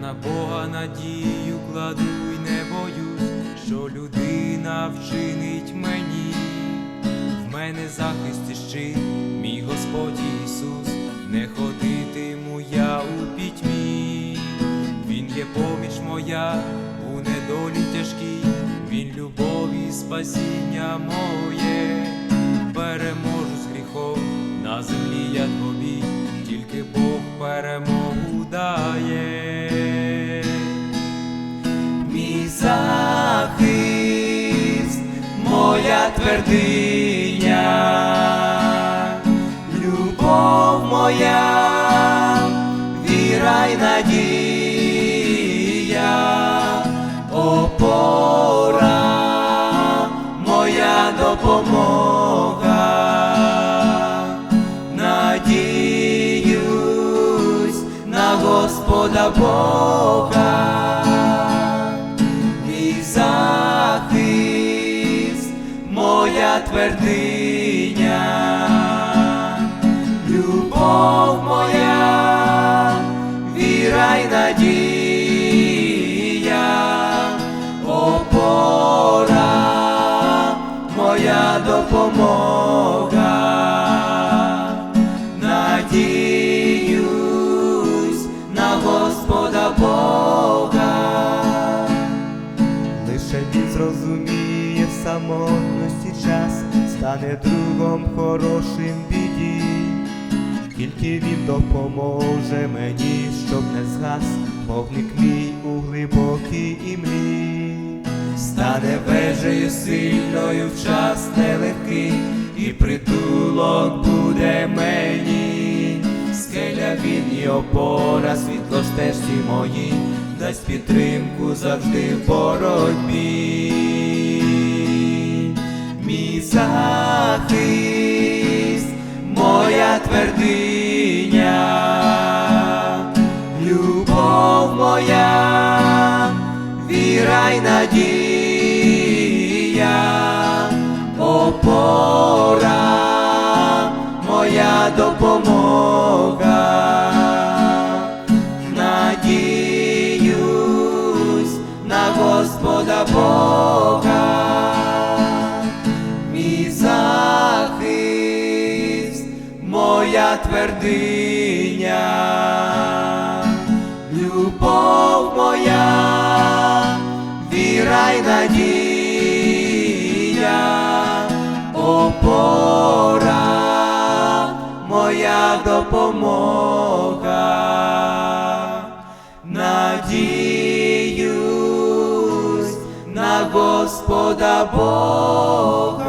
На Бога надію кладу й не боюсь, що людина вчинить мені. В мене захист і щит, мій Господь Ісус, не ходитиму я у пітьмі. Він є поміч моя у недолі тяжкій, він любов і спасіння моє, переможу з гріхом на землі я тобі, тільки Бог перемогу дає. Твердиня, любов моя, віра й надія, опора, моя допомога, надіюсь на Господа Бога. Твердиня, любов моя, віра й надія, опора, моя допомога, надіюсь на Господа Бога. Лише він зрозуміє в самотності час, стане другом хорошим біді, тільки він допоможе мені, щоб не згас вогник мій у глибокій імлі. Стане вежею сильною в час нелегкий, і притулок буде мені, скеля він і опора, світло стежці мої, дасть підтримку завжди в боротьбі. Мій захист, моя твердиня, любов моя, віра й надія, моя твердиня, любов моя, віра й надія, опора, моя допомога, надіюсь на Господа Бога.